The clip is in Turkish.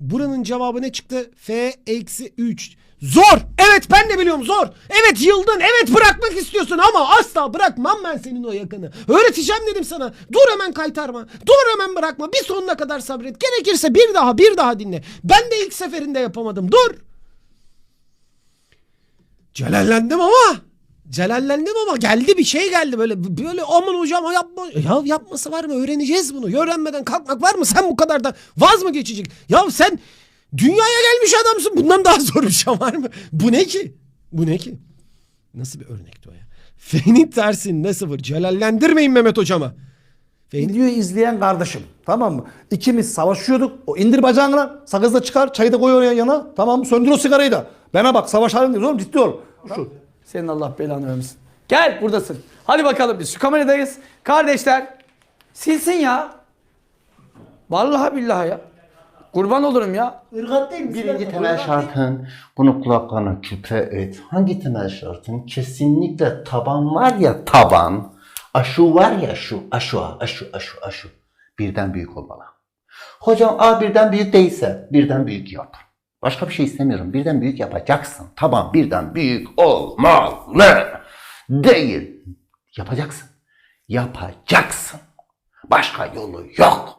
Buranın cevabı ne çıktı? F eksi 3. Zor. Evet ben de biliyorum zor. Evet yıldın. Evet bırakmak istiyorsun ama asla bırakmam ben senin o yakını. Öğreteceğim dedim sana. Dur hemen kaytarma. Dur hemen bırakma. Bir sonuna kadar sabret. Gerekirse bir daha bir daha dinle. Ben de ilk seferinde yapamadım. Dur. Celallendim ama. Celallendim ama geldi bir şey geldi böyle böyle aman hocam yapma ya yapması var mı öğreneceğiz bunu öğrenmeden kalkmak var mı sen bu kadar da vaz mı geçecek ya sen dünyaya gelmiş adamsın bundan daha zor bir şey var mı bu ne ki bu ne ki nasıl bir örnekti o ya F'nin tersinde sıfır celallendirmeyin Mehmet hocama F'nin Videoyu izleyen kardeşim tamam mı? İkimiz savaşıyorduk. O indir bacağını lan. Sakız da çıkar. Çayı da koy oraya yana. Tamam mı? Söndür o sigarayı da. Bana bak savaşalım diyoruz oğlum ciddi ol. Şu. Senin Allah belanı vermesin. Gel buradasın. Hadi bakalım biz şu kameradayız. Kardeşler silsin ya. Vallahi billahi ya. Kurban olurum ya. Birinci temel şartın bunu kulaklarına küpe et. Hangi temel şartın? Kesinlikle taban var ya taban. Aşu var ya şu aşu aşu aşu aşu. Birden büyük olmalı. Hocam A birden büyük değilse birden büyük yap. Başka bir şey istemiyorum. Birden büyük yapacaksın. Taban birden büyük olmalı. Değil. Yapacaksın. Yapacaksın. Başka yolu yok.